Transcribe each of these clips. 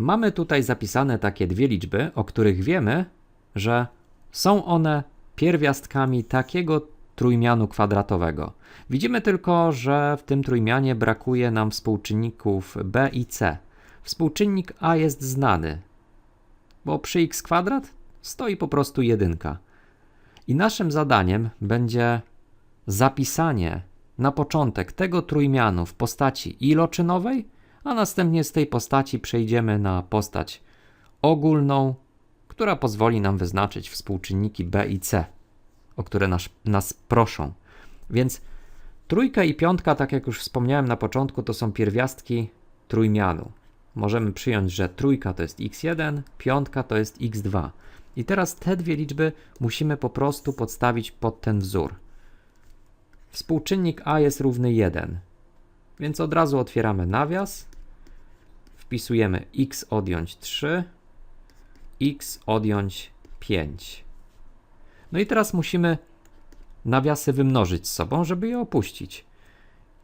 mamy tutaj zapisane takie dwie liczby, o których wiemy, że są one pierwiastkami takiego trójmianu kwadratowego. Widzimy tylko, że w tym trójmianie brakuje nam współczynników b i c. Współczynnik a jest znany, bo przy x kwadrat stoi po prostu jedynka. I naszym zadaniem będzie zapisanie na początek tego trójmianu w postaci iloczynowej, a następnie z tej postaci przejdziemy na postać ogólną, która pozwoli nam wyznaczyć współczynniki b i c, o które nas, nas proszą. Więc trójka i piątka, tak jak już wspomniałem na początku, to są pierwiastki trójmianu. Możemy przyjąć, że trójka to jest x1, piątka to jest x2. I teraz te dwie liczby musimy po prostu podstawić pod ten wzór. Współczynnik a jest równy 1, więc od razu otwieramy nawias, wpisujemy x odjąć 3, x odjąć 5. No i teraz musimy nawiasy wymnożyć z sobą, żeby je opuścić.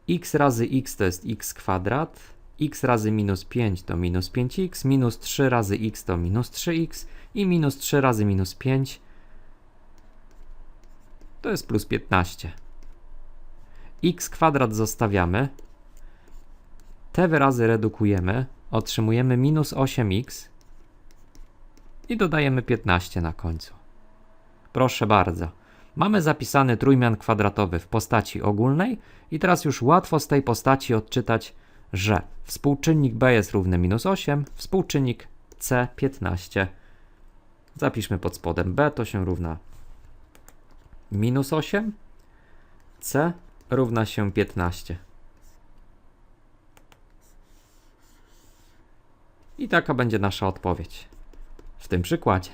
x razy x to jest x kwadrat, x razy minus 5 to minus 5x, minus 3 razy x to minus 3x i minus 3 razy minus 5 to jest plus 15. x kwadrat zostawiamy, te wyrazy redukujemy, otrzymujemy minus 8x i dodajemy 15 na końcu. Proszę bardzo. Mamy zapisany trójmian kwadratowy w postaci ogólnej i teraz już łatwo z tej postaci odczytać, że współczynnik b jest równy minus 8, współczynnik c 15. Zapiszmy pod spodem b, to się równa minus 8, c równa się 15. I taka będzie nasza odpowiedź w tym przykładzie.